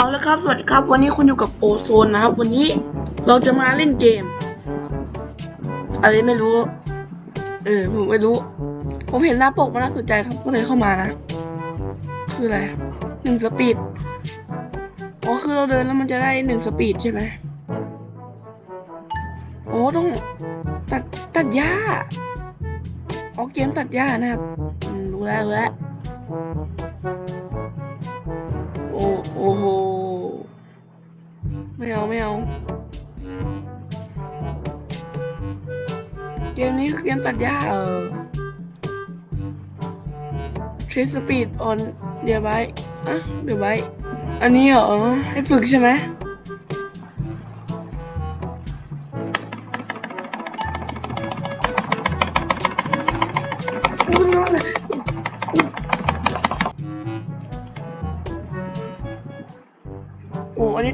เอาละครับ สวัสดีครับ วันนี้คุณอยู่กับโอโซนนะครับ วันนี้เราจะมาเล่นเกม อะไรไม่รู้ เออ ผมไม่รู้ ผมเห็นหน้าปกมันน่าสนใจครับ ก็เลยเข้ามานะ คืออะไรหนึ่งสปีด อ๋อ คือเราเดินแล้วมันจะได้หนึ่งสปีดใช่ไหมโอ้ต้องตัดตัดหญ้าอ๋อเกมตัดหญ้านะครับรู้แล้วรู้แล้ว ไม่เอาไม่เอาเกมนี้คือเกมตัดหญ้าเออ Trace Speed on เดี๋ยวไว้อะเดี๋ยวไว้อันนี้เหรอ ให้ฝึกใช่ไหม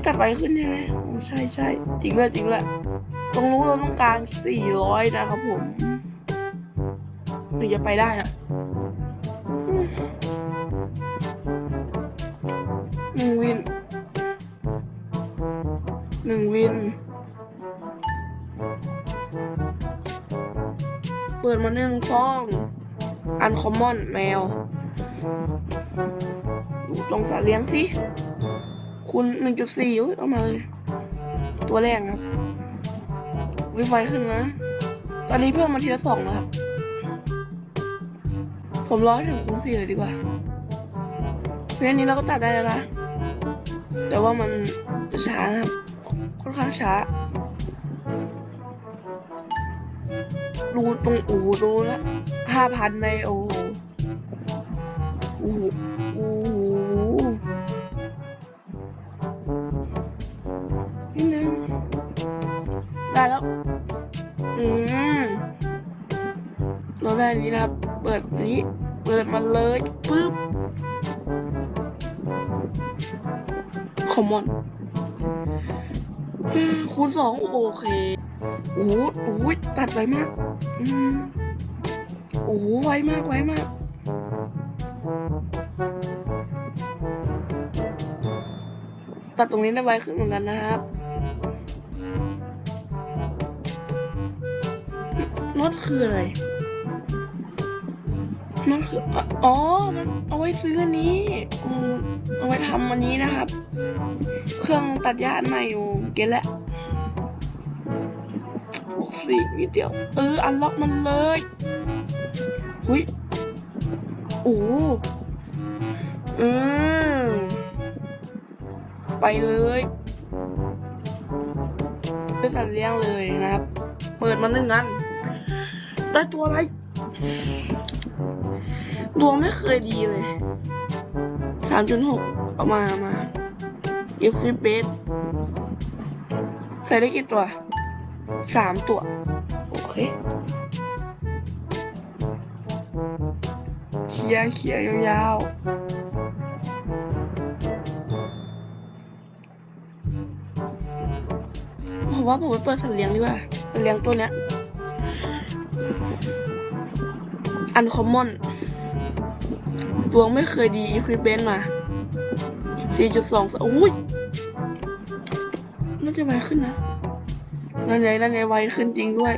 โอ้อันนี้ตัดไปขึ้นใช่ไหมใช่ใช่จริงเลยจริงเลยตรงนู้นเราต้องการสี่ร้อยนะครับผมถึงจะไปได้อะหนึ่งวินหนึ่งวิน เปิดมาหนึ่งซอง อันคอมมอนแมวดูตรงสัตว์เลี้ยงสิ คุณหนึ่งจุดสี่เอามาเลย ตัวแรกครับวิไฟขึ้นนะ ตอนนี้เพิ่มมาทีละสองนะครับ ผมรอถึงคูณสี่เลยดีกว่า เพราะอันนี้เราก็ตัดได้แล้วนะ แต่ว่ามันจะช้าครับ ค่อนข้างช้า ดูตรงอูดูละห้าพันในโอ้โหโอ้โห เราได้นี้นะครับ เปิดนี้ เปิดมาเลยปึ๊บคอมมอนคูณสองโอเคโอ้โหโอ้โหตัดไวมากอืมโอ้โหไวมากไวมากตัดตรงนี้ได้ไวขึ้นเหมือนกันนะครับน็อตคืออะไร น็อตคือ อ๋อ มันเอาไว้ซื้ออันนี้เอาไว้ทำอันนี้นะครับ เครื่องตัดหญ้าใหม่อยู่ เก็ตแล้วหกสี่วิดเดียว เออ อันล็อกมันเลยหุยโอ้อืมไปเลยด้วยสัตว์เลี้ยงเลยนะครับ เปิดมาหนึ่งอัน ได้ตัวอะไร ดวงไม่เคยดีเลยสามจุดหกเอามามาเอฟฟิเบสใส่ได้กี่ตัวสามตัว โอเคเคลียร์เคลียร์ยาวๆผมว่าผมไปเปิดสัตว์เลี้ยงดีกว่าสัตว์เลี้ยงตัวเนี้ยอันคอมมอน ดวงไม่เคยดีฟรีเบนมา 4.2อุ้ยน่าจะไวขึ้นนะนั่นไงนั่นไงไวขึ้นจริงด้วย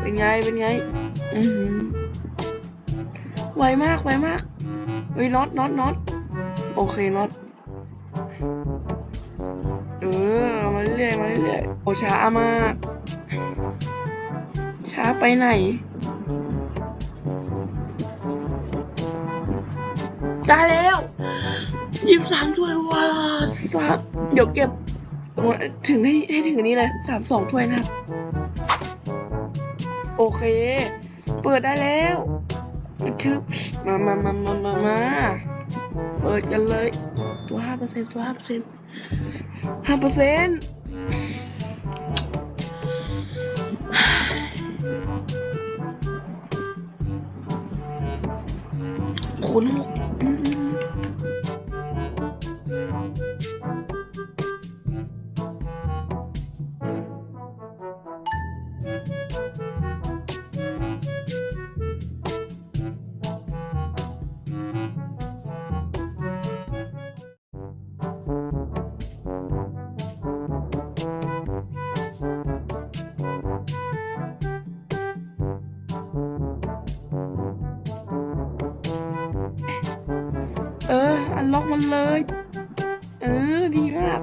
เป็นไง เป็นไง อือหือไวมาก ไวมากเฮ้ยน็อตน็อตน็อตโอเคน็อตเออ มาเรื่อยมาเรื่อยโอช้ามาก ช้าไปไหน ได้แล้วยี่สามถ้วยว้าสามเดี๋ยวเก็บถึงให้ให้ถึงนี้เลยสามสองถ้วยนะโอเค เปิดได้แล้วทึบมามามามามามาเปิดกันเลย ตัวห้าเปอร์เซ็นตัวห้าเปอร์เซ็นห้าเปอร์เซ็นคูณหก ล็อกมันเลย เออ ดีมาก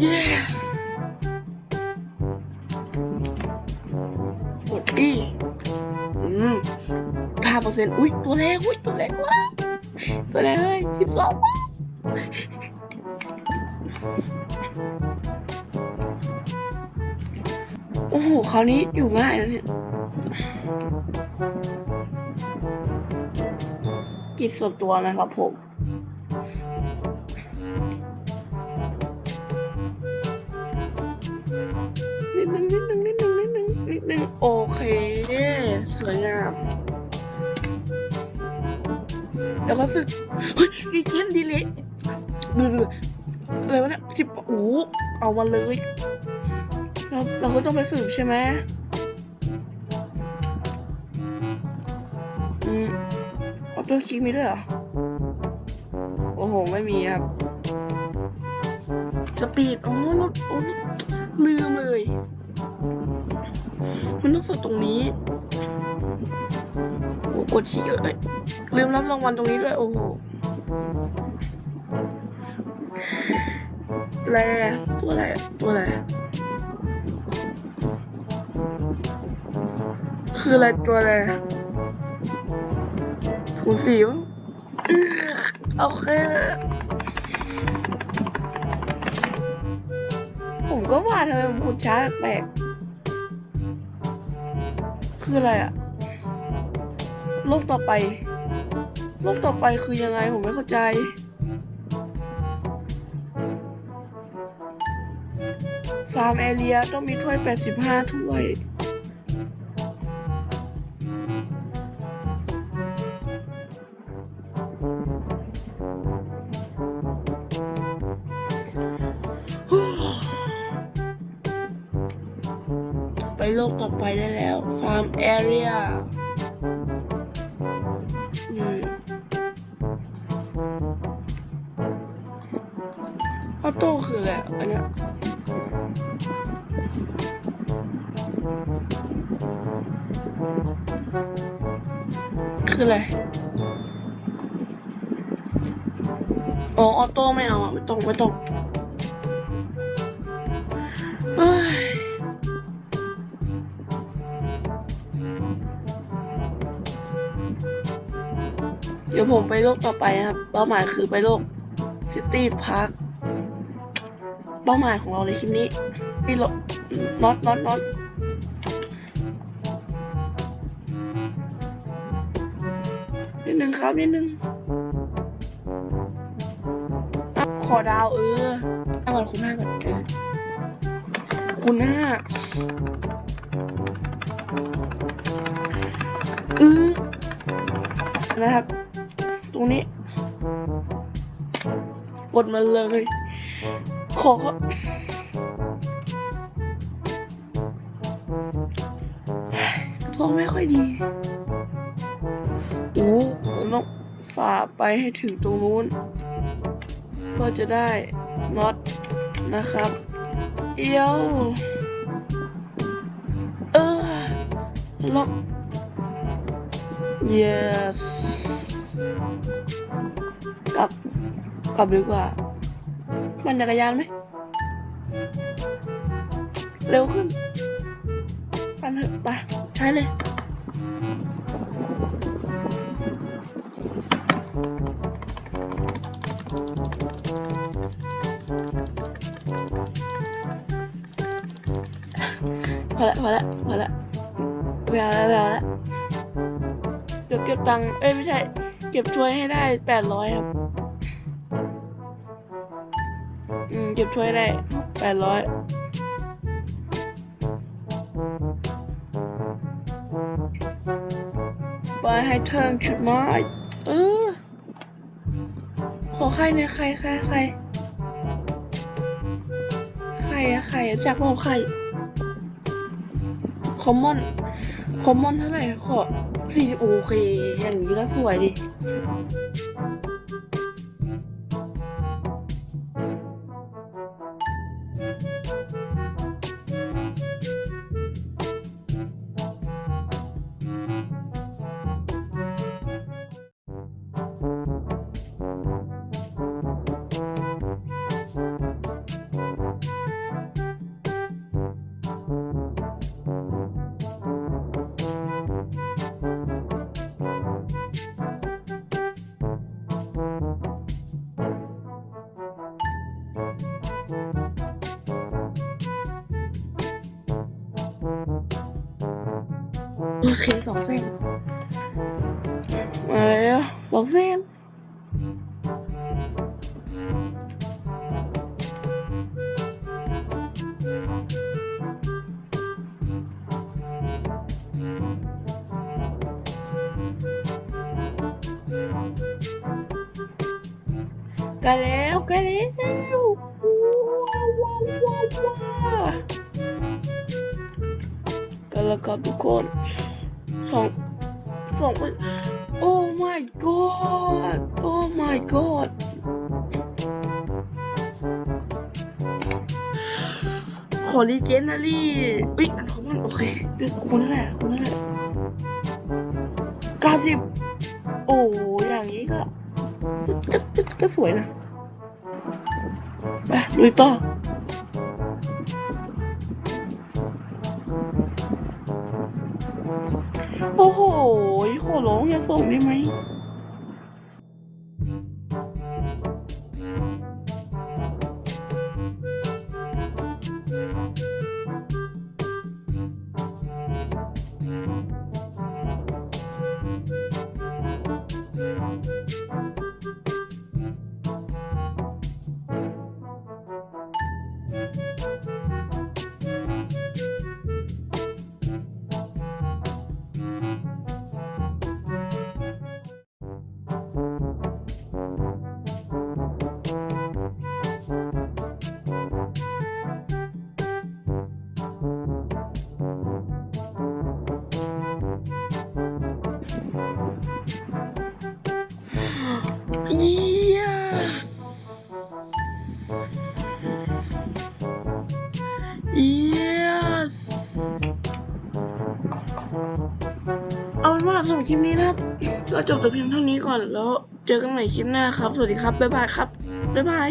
เย้กดดิอืมห้าเปอร์เซ็นต์อุ้ยตัวแรกอุ้ยตัวแรกว้าตัวแรกเลยสิบสองว้าโอ้โหคราวนี้อยู่ง่ายแล้วเนี่ยกิจส่วนตัวนะครับผม นิดนึงนิดนึงนิดนึงนิดนึงนิดนึงโอเคสวยงามแล้วก็ฝึกเฮ้ยดีเจนดีเลยดูดูอะไรวะเนี่ยสิบโอ้เอามาเลยเราเราก็ต้องไปฝึกใช่ไหมอืมเอาตัวคิกมีด้วยเหรอ โอ้โห ไม่มีครับ สปีดอ๋อรถโอ้ลืมเลย มันต้องฝึกตรงนี้โอ้กดฉี่เลยลืมรับรางวัลตรงนี้ด้วย โอ้โหแรตัวอะไรตัวอะไรคืออะไรตัวอะไรถูสิวโอเค ผมก็ว่าทำไมผมพูดช้าแปลก คืออะไรอะโลกต่อไป โลกต่อไปคือยังไงผมไม่เข้าใจ ฟาร์มแอเรียต้องมีถ้วย 85 ถ้วย ไปโลกต่อไปได้แล้วฟาร์มแอเรียออโต้คืออะไรอันเนี้ยคืออะไรอ๋อออโต้ไม่เอาอะไม่ต้องไม่ต้องเอ้ย ดี๋ยวผมไปโลกต่อไปนะครับ เป้าหมายคือไปโลกซิตี้พาร์คเป้าหมายของเราในคลิปนี้พี่โลน็อตน็อตน็อตนิดนึงครับนิดนึงอะขอดาวเออเอาก่อนคุณหน้าก่อนเออคุณหน้าอือนะครับ รงนี้ กดมาเลย ขอ ท้องไม่ค่อยดีโอ้ผมต้องฝ่าไปให้ถึงตรงนู้นเพื่อจะได้น็อตนะครับเอี้ยวเออล็อก yes ลับ กลับดีกว่ามันจักรยานไหม เร็วขึ้น ปันเถอะไปใช้เลยพอละพอละพอละไม่เอาแล้วไม่เอาแล้วเดี๋ยวเก็บตังค์เอ้ยไม่ใช่ เก็บช่วยให้ได้แปดร้อยครับ อืมเก็บช่วยได้แปดร้อยไปให้เทิงชุดไม้เออ ขอใครเนี่ยใครใครใครใครอะใครอะจากบอกใครคอมมอนคอมมอนเท่าไหร่ขอสี่โอเค อย่างนี้ก็สวยดิ โอเคสองเส้นมาแล้วสองเส้นกันแล้วกันแล้วว้าวว้าวว้าวว้าวกันแล้วครับทุกคน สองสองโอ้ my god โอ้ my god ขอรีเจนนะลี่เอ้ยอันของมันโอเคดูคนนั่นแหละคนนั่นแหละเก้าสิบโอ้อย่างนี้ก็ก็ก็ก็สวยนะ ไปลุยต่อ โอ้โหขอร้องอย่าส่งได้ไหม จบแต่เพียงเท่านี้ก่อนแล้ว เจอกันใหม่คลิปหน้าครับ สวัสดีครับ บ๊ายบายครับ บ๊ายบาย